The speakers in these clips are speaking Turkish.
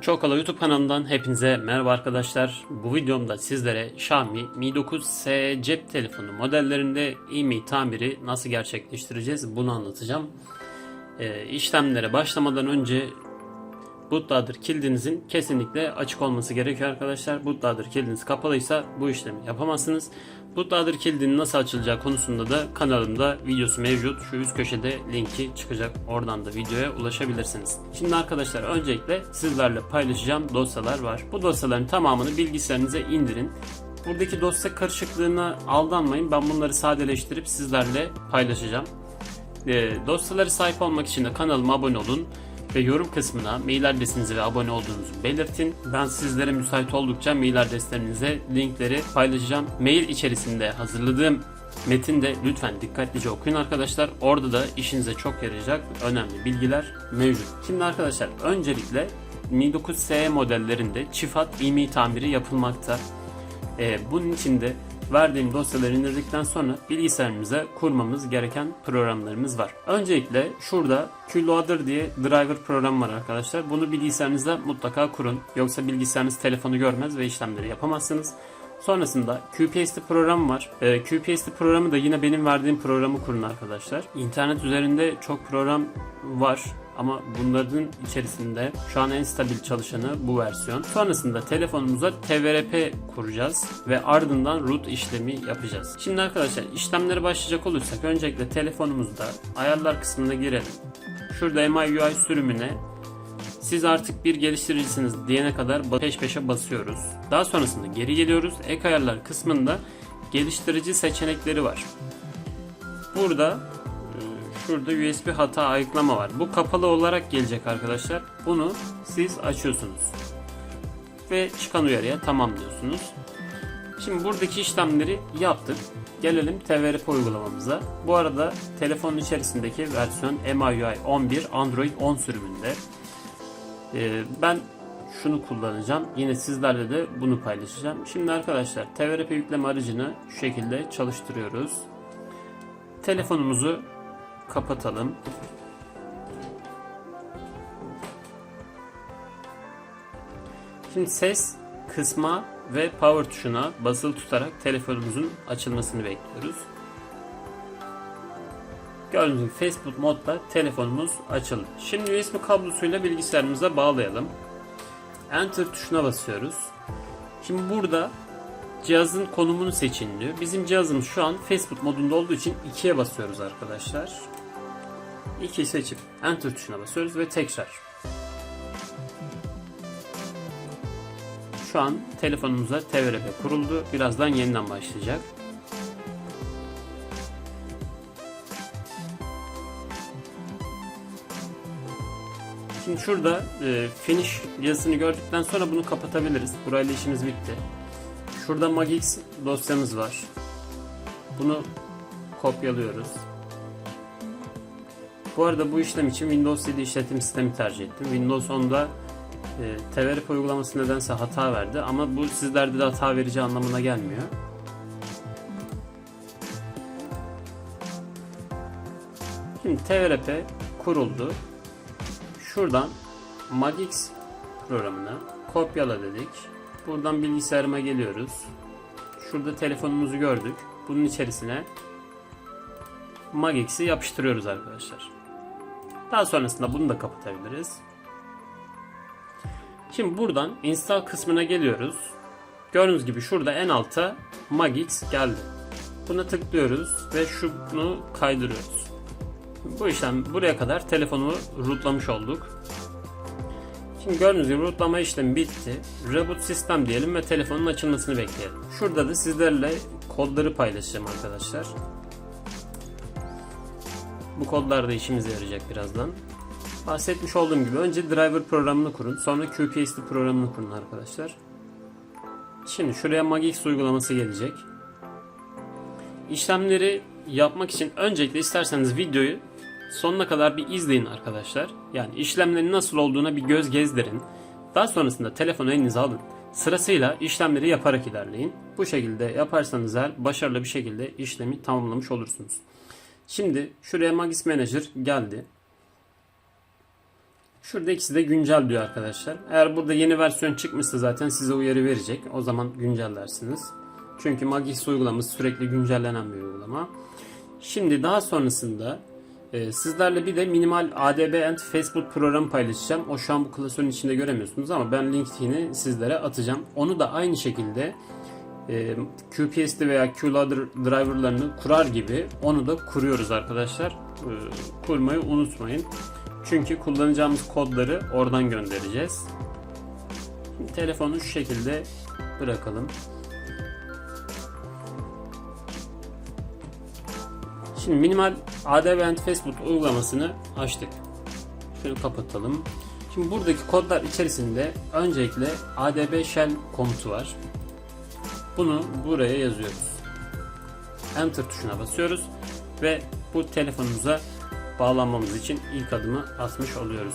Çokala YouTube kanalından hepinize merhaba arkadaşlar. Bu videomda sizlere Xiaomi Mi 9S cep telefonu modellerinde IMEI tamiri nasıl gerçekleştireceğiz bunu anlatacağım. Ee, işlemlere başlamadan önce bootloader kilidinizin kesinlikle açık olması gerekiyor arkadaşlar. Bootloader kilidiniz kapalıysa bu işlemi yapamazsınız. Bootloader kilidinin nasıl açılacağı konusunda da kanalımda videosu mevcut. Şu üst köşede linki çıkacak. Oradan da videoya ulaşabilirsiniz. Şimdi arkadaşlar öncelikle sizlerle paylaşacağım dosyalar var. Bu dosyaların tamamını bilgisayarınıza indirin. Buradaki dosya karışıklığına aldanmayın. Ben bunları sadeleştirip sizlerle paylaşacağım. E, dosyaları sahip olmak için de kanalıma abone olun ve yorum kısmına mail adresinizi ve abone olduğunuzu belirtin. Ben sizlere müsait oldukça mail adreslerinize linkleri paylaşacağım. Mail içerisinde hazırladığım metin de lütfen dikkatlice okuyun arkadaşlar. Orada da işinize çok yarayacak önemli bilgiler mevcut. Şimdi arkadaşlar öncelikle Mi 9S modellerinde çift hat IMEI tamiri yapılmakta. Ee, bunun için de verdiğim dosyaları indirdikten sonra bilgisayarımıza kurmamız gereken programlarımız var. Öncelikle şurada QLoader diye driver program var arkadaşlar. Bunu bilgisayarınızda mutlaka kurun. Yoksa bilgisayarınız telefonu görmez ve işlemleri yapamazsınız. Sonrasında QPST programı var. Ee, QPST programı da yine benim verdiğim programı kurun arkadaşlar. İnternet üzerinde çok program var ama bunların içerisinde şu an en stabil çalışanı bu versiyon. Sonrasında telefonumuza TVRP kuracağız ve ardından root işlemi yapacağız. Şimdi arkadaşlar işlemlere başlayacak olursak öncelikle telefonumuzda ayarlar kısmına girelim. Şurada MIUI sürümüne siz artık bir geliştiricisiniz diyene kadar peş peşe basıyoruz. Daha sonrasında geri geliyoruz. Ek ayarlar kısmında geliştirici seçenekleri var. Burada şurada USB hata ayıklama var. Bu kapalı olarak gelecek arkadaşlar. Bunu siz açıyorsunuz. Ve çıkan uyarıya tamam diyorsunuz. Şimdi buradaki işlemleri yaptık. Gelelim TVRP uygulamamıza. Bu arada telefonun içerisindeki versiyon MIUI 11 Android 10 sürümünde. Ee, ben şunu kullanacağım. Yine sizlerle de bunu paylaşacağım. Şimdi arkadaşlar TVRP yükleme aracını şu şekilde çalıştırıyoruz. Telefonumuzu kapatalım. Şimdi ses kısma ve power tuşuna basılı tutarak telefonumuzun açılmasını bekliyoruz. Gördüğünüz gibi Facebook modda telefonumuz açıldı. Şimdi USB kablosuyla bilgisayarımıza bağlayalım. Enter tuşuna basıyoruz. Şimdi burada cihazın konumunu seçin diyor. Bizim cihazımız şu an Facebook modunda olduğu için 2'ye basıyoruz arkadaşlar. 2 seçip Enter tuşuna basıyoruz ve tekrar. Şu an telefonumuza TVRP kuruldu. Birazdan yeniden başlayacak. Şimdi şurada e, finish yazısını gördükten sonra bunu kapatabiliriz. Burayla işimiz bitti. Şurada Magix dosyamız var. Bunu kopyalıyoruz. Bu arada bu işlem için Windows 7 işletim sistemi tercih ettim. Windows 10'da e, TVRP uygulaması nedense hata verdi ama bu sizlerde de hata verici anlamına gelmiyor. Şimdi TVRP kuruldu. Şuradan Magix programına kopyala dedik. Buradan bilgisayarıma geliyoruz. Şurada telefonumuzu gördük. Bunun içerisine Magix'i yapıştırıyoruz arkadaşlar. Daha sonrasında bunu da kapatabiliriz. Şimdi buradan install kısmına geliyoruz. Gördüğünüz gibi şurada en alta Magix geldi. Buna tıklıyoruz ve şunu kaydırıyoruz. Bu işlem buraya kadar telefonu rootlamış olduk. Şimdi gördüğünüz gibi rootlama işlemi bitti. Reboot sistem diyelim ve telefonun açılmasını bekleyelim. Şurada da sizlerle kodları paylaşacağım arkadaşlar. Bu kodlar da işimize yarayacak birazdan. Bahsetmiş olduğum gibi önce driver programını kurun. Sonra QPST programını kurun arkadaşlar. Şimdi şuraya Magix uygulaması gelecek. İşlemleri yapmak için öncelikle isterseniz videoyu sonuna kadar bir izleyin arkadaşlar. Yani işlemlerin nasıl olduğuna bir göz gezdirin. Daha sonrasında telefonu elinize alın. Sırasıyla işlemleri yaparak ilerleyin. Bu şekilde yaparsanız eğer başarılı bir şekilde işlemi tamamlamış olursunuz. Şimdi şuraya Magis Manager geldi. Şurada ikisi de güncel diyor arkadaşlar. Eğer burada yeni versiyon çıkmışsa zaten size uyarı verecek. O zaman güncellersiniz. Çünkü Magix uygulaması sürekli güncellenen bir uygulama. Şimdi daha sonrasında e, sizlerle bir de minimal ADB and Facebook programı paylaşacağım. O şu an bu klasörün içinde göremiyorsunuz ama ben linkini sizlere atacağım. Onu da aynı şekilde e, QPS'li veya QLoader driverlarını kurar gibi onu da kuruyoruz arkadaşlar. E, kurmayı unutmayın. Çünkü kullanacağımız kodları oradan göndereceğiz. Şimdi telefonu şu şekilde bırakalım. Şimdi minimal ADB and Facebook uygulamasını açtık. Şunu kapatalım. Şimdi buradaki kodlar içerisinde öncelikle ADB shell komutu var. Bunu buraya yazıyoruz. Enter tuşuna basıyoruz ve bu telefonumuza bağlanmamız için ilk adımı atmış oluyoruz.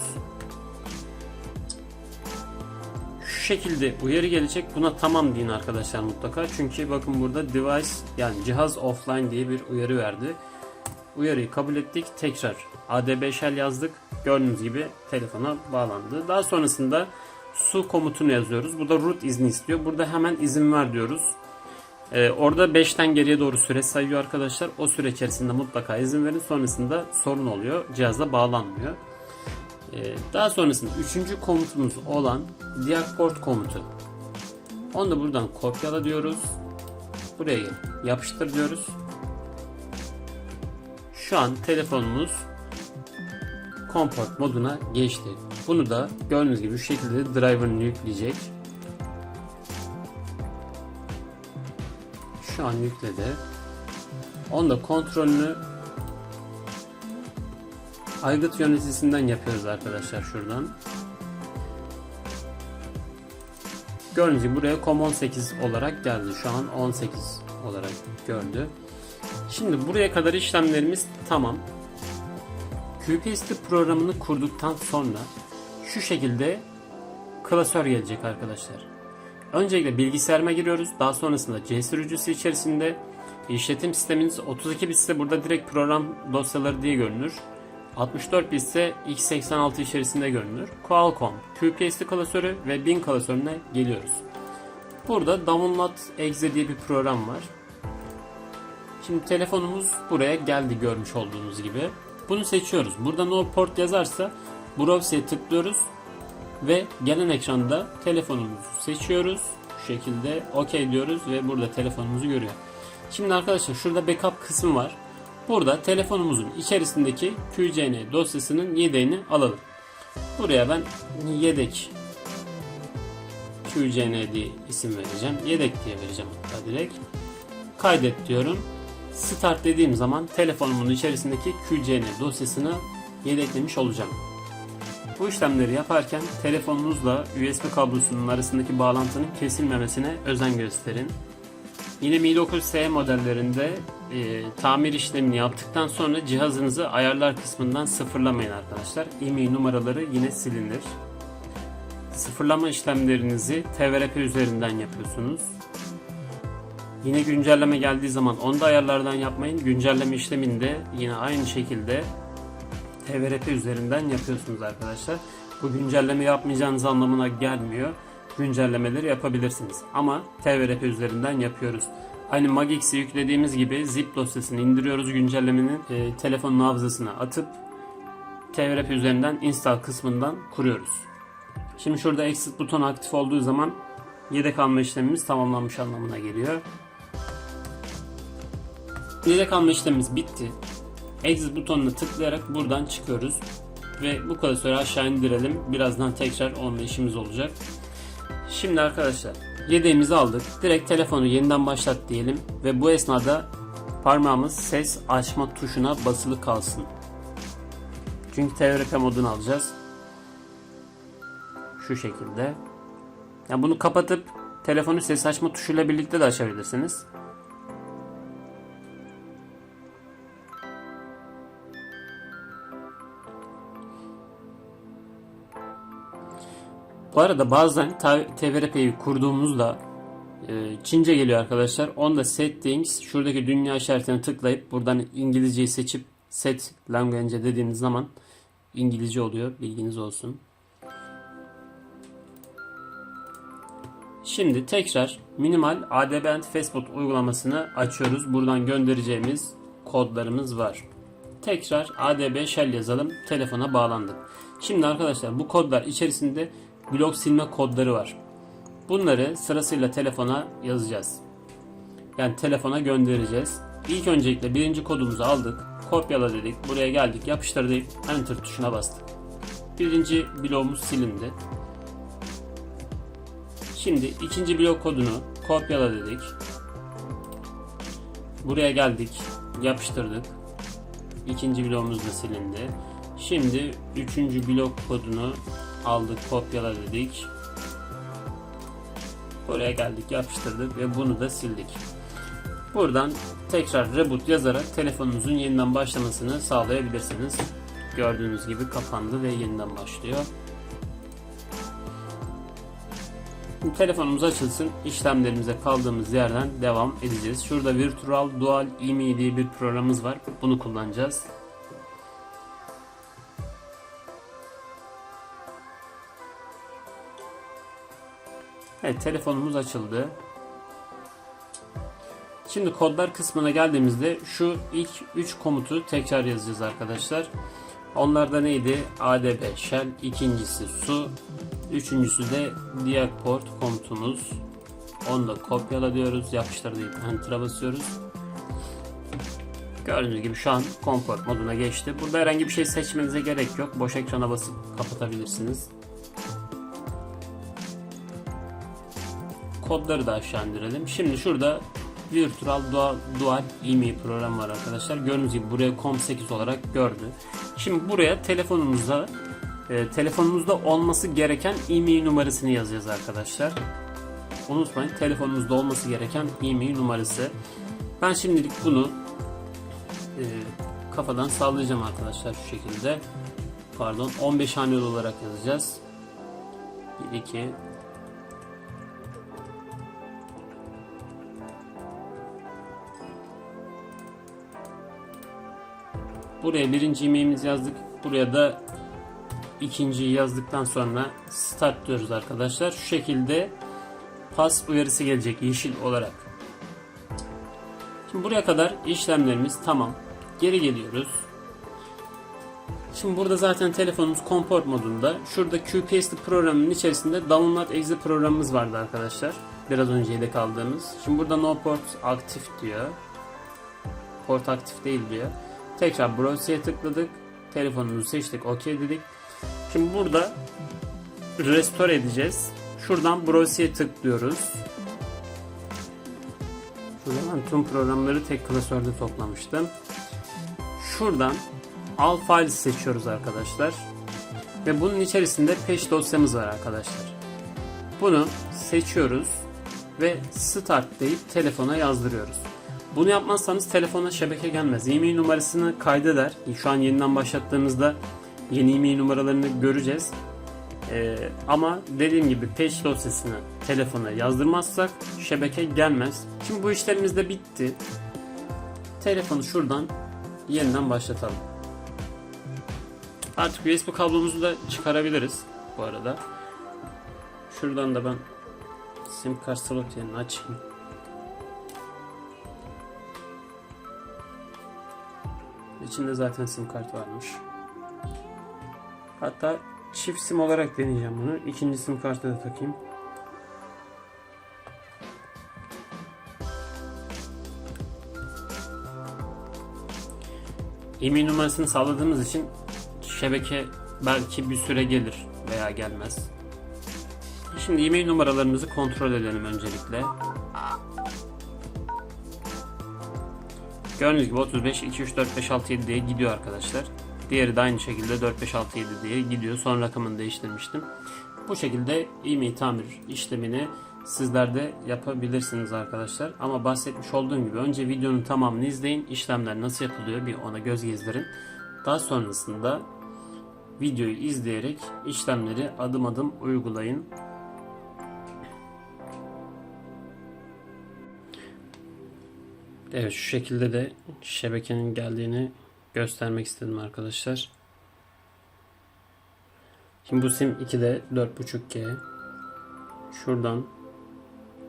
Şu şekilde uyarı gelecek. Buna tamam deyin arkadaşlar mutlaka. Çünkü bakın burada device yani cihaz offline diye bir uyarı verdi. Uyarıyı kabul ettik. Tekrar ADB shell yazdık. Gördüğünüz gibi telefona bağlandı. Daha sonrasında su komutunu yazıyoruz. Bu da root izni istiyor. Burada hemen izin ver diyoruz. Ee, orada 5'ten geriye doğru süre sayıyor arkadaşlar. O süre içerisinde mutlaka izin verin. Sonrasında sorun oluyor. Cihazda bağlanmıyor. Ee, daha sonrasında üçüncü komutumuz olan diagport komutu. Onu da buradan kopyala diyoruz. Buraya. Yapıştır diyoruz. Şu an telefonumuz komport moduna geçti. Bunu da gördüğünüz gibi şu şekilde driver'ını yükleyecek. Şu an yükledi. Onu da kontrolünü aygıt yöneticisinden yapıyoruz arkadaşlar şuradan. Gördüğünüz gibi buraya COM18 olarak geldi. Şu an 18 olarak gördü. Şimdi buraya kadar işlemlerimiz tamam. QPS'li programını kurduktan sonra şu şekilde klasör gelecek arkadaşlar. Öncelikle bilgisayarıma giriyoruz. Daha sonrasında C sürücüsü içerisinde işletim sisteminiz 32 bit ise burada direkt program dosyaları diye görünür. 64 bit ise x86 içerisinde görünür. Qualcomm, QPS'li klasörü ve Bin klasörüne geliyoruz. Burada Download Exe diye bir program var. Şimdi telefonumuz buraya geldi görmüş olduğunuz gibi. Bunu seçiyoruz. Burada no port yazarsa browse'e tıklıyoruz ve gelen ekranda telefonumuzu seçiyoruz. Şu şekilde OK diyoruz ve burada telefonumuzu görüyor. Şimdi arkadaşlar şurada backup kısmı var. Burada telefonumuzun içerisindeki QCN dosyasının yedeğini alalım. Buraya ben yedek QCN diye isim vereceğim. Yedek diye vereceğim hatta direkt. Kaydet diyorum. Start dediğim zaman telefonumun içerisindeki QCN dosyasını yedeklemiş olacağım. Bu işlemleri yaparken telefonunuzla USB kablosunun arasındaki bağlantının kesilmemesine özen gösterin. Yine Mi 9S modellerinde e, tamir işlemini yaptıktan sonra cihazınızı ayarlar kısmından sıfırlamayın arkadaşlar. IMEI numaraları yine silinir. Sıfırlama işlemlerinizi TVRP üzerinden yapıyorsunuz. Yine güncelleme geldiği zaman onu da ayarlardan yapmayın. Güncelleme işlemini de yine aynı şekilde TVRP üzerinden yapıyorsunuz arkadaşlar. Bu güncelleme yapmayacağınız anlamına gelmiyor. Güncellemeleri yapabilirsiniz. Ama TVRP üzerinden yapıyoruz. Aynı Magix'i yüklediğimiz gibi zip dosyasını indiriyoruz. Güncellemenin e, telefonun hafızasına atıp TVRP üzerinden install kısmından kuruyoruz. Şimdi şurada exit butonu aktif olduğu zaman yedek alma işlemimiz tamamlanmış anlamına geliyor. Yedek alma işlemimiz bitti. Exit butonuna tıklayarak buradan çıkıyoruz. Ve bu klasörü aşağı indirelim. Birazdan tekrar onunla işimiz olacak. Şimdi arkadaşlar yedeğimizi aldık. Direkt telefonu yeniden başlat diyelim. Ve bu esnada parmağımız ses açma tuşuna basılı kalsın. Çünkü TVRP modunu alacağız. Şu şekilde. Yani bunu kapatıp telefonu ses açma tuşuyla birlikte de açabilirsiniz. Bu arada bazen TVRP'yi kurduğumuzda e, Çince geliyor arkadaşlar. Onda settings şuradaki dünya işaretine tıklayıp buradan İngilizceyi seçip set language dediğiniz zaman İngilizce oluyor. Bilginiz olsun. Şimdi tekrar minimal ADB Fastfood uygulamasını açıyoruz. Buradan göndereceğimiz kodlarımız var. Tekrar ADB Shell yazalım. Telefona bağlandık. Şimdi arkadaşlar bu kodlar içerisinde blok silme kodları var. Bunları sırasıyla telefona yazacağız. Yani telefona göndereceğiz. İlk öncelikle birinci kodumuzu aldık. Kopyala dedik. Buraya geldik. Yapıştır deyip Enter tuşuna bastık. Birinci bloğumuz silindi. Şimdi ikinci blok kodunu kopyala dedik. Buraya geldik. Yapıştırdık. İkinci bloğumuz da silindi. Şimdi üçüncü blok kodunu aldık. Kopyala dedik. Buraya geldik. Yapıştırdık ve bunu da sildik. Buradan tekrar reboot yazarak telefonunuzun yeniden başlamasını sağlayabilirsiniz. Gördüğünüz gibi kapandı ve yeniden başlıyor. Şimdi telefonumuz açılsın. İşlemlerimize kaldığımız yerden devam edeceğiz. Şurada Virtual Dual IMEI diye bir programımız var. Bunu kullanacağız. Evet telefonumuz açıldı. Şimdi kodlar kısmına geldiğimizde şu ilk 3 komutu tekrar yazacağız arkadaşlar. Onlar da neydi? ADB shell, ikincisi su, üçüncüsü de diagport komutumuz. Onu da kopyala diyoruz, yapıştır deyip enter'a basıyoruz. Gördüğünüz gibi şu an komport moduna geçti. Burada herhangi bir şey seçmenize gerek yok. Boş ekrana basıp kapatabilirsiniz. Kodları da aşağı indirelim. Şimdi şurada Virtual Dual, Dual IMEI program var arkadaşlar. Gördüğünüz gibi buraya COM8 olarak gördü. Şimdi buraya telefonumuzda e, telefonumuzda olması gereken IMEI numarasını yazacağız arkadaşlar. Unutmayın telefonunuzda olması gereken IMEI numarası. Ben şimdilik bunu e, kafadan sağlayacağım arkadaşlar şu şekilde. Pardon 15 haneli olarak yazacağız. 1 2 Buraya birinci yemeğimizi yazdık. Buraya da ikinciyi yazdıktan sonra start diyoruz arkadaşlar. Şu şekilde pas uyarısı gelecek yeşil olarak. Şimdi buraya kadar işlemlerimiz tamam. Geri geliyoruz. Şimdi burada zaten telefonumuz komport modunda. Şurada QPS'li programının içerisinde Download Exe programımız vardı arkadaşlar. Biraz önce yedek aldığımız. Şimdi burada no port aktif diyor. Port aktif değil diyor. Tekrar browser'e tıkladık. Telefonumuzu seçtik. OK dedik. Şimdi burada restore edeceğiz. Şuradan browser'e tıklıyoruz. Şurada ben tüm programları tek klasörde toplamıştım. Şuradan All Files seçiyoruz arkadaşlar. Ve bunun içerisinde peş dosyamız var arkadaşlar. Bunu seçiyoruz ve Start deyip telefona yazdırıyoruz. Bunu yapmazsanız telefona şebeke gelmez. E-mail numarasını kaydeder. Şu an yeniden başlattığımızda yeni e-mail numaralarını göreceğiz. Ee, ama dediğim gibi patch dosyasını telefona yazdırmazsak şebeke gelmez. Şimdi bu işlemimiz de bitti. Telefonu şuradan yeniden başlatalım. Artık USB kablomuzu da çıkarabiliriz bu arada. Şuradan da ben sim kart slot yerini açayım. İçinde zaten sim kart varmış. Hatta çift sim olarak deneyeceğim bunu. İkinci sim kartı da takayım. IMEI numarasını sağladığımız için şebeke belki bir süre gelir veya gelmez. Şimdi e-mail numaralarımızı kontrol edelim öncelikle. Gördüğünüz gibi 35, 2, 3, 4, 5, 6, 7 diye gidiyor arkadaşlar. Diğeri de aynı şekilde 4, 5, 6, 7 diye gidiyor. Son rakamını değiştirmiştim. Bu şekilde e-mail tamir işlemini sizler de yapabilirsiniz arkadaşlar. Ama bahsetmiş olduğum gibi önce videonun tamamını izleyin. İşlemler nasıl yapılıyor bir ona göz gezdirin. Daha sonrasında videoyu izleyerek işlemleri adım adım uygulayın. Evet şu şekilde de şebekenin geldiğini göstermek istedim arkadaşlar. Şimdi bu sim 2'de 4.5G. Şuradan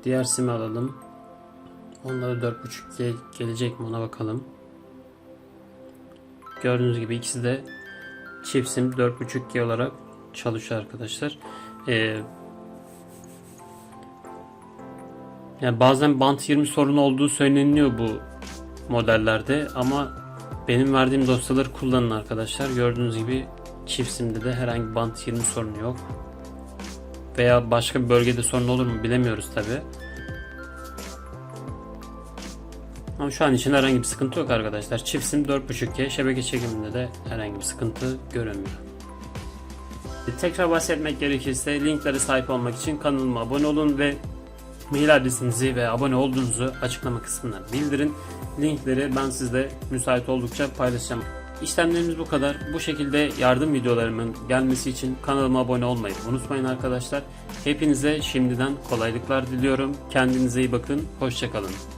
diğer simi alalım. Onlara 4.5G gelecek mi ona bakalım. Gördüğünüz gibi ikisi de çift sim 4.5G olarak çalışıyor arkadaşlar. Ee, yani bazen bant 20 sorunu olduğu söyleniyor bu modellerde ama benim verdiğim dosyaları kullanın arkadaşlar. Gördüğünüz gibi çift simde de herhangi bant 20 sorunu yok. Veya başka bir bölgede sorun olur mu bilemiyoruz tabi. Ama şu an için herhangi bir sıkıntı yok arkadaşlar. Çift sim 4.5G şebeke çekiminde de herhangi bir sıkıntı görünmüyor. Tekrar bahsetmek gerekirse linklere sahip olmak için kanalıma abone olun ve mail adresinizi ve abone olduğunuzu açıklama kısmına bildirin. Linkleri ben sizde müsait oldukça paylaşacağım. İşlemlerimiz bu kadar. Bu şekilde yardım videolarımın gelmesi için kanalıma abone olmayı unutmayın arkadaşlar. Hepinize şimdiden kolaylıklar diliyorum. Kendinize iyi bakın. Hoşçakalın.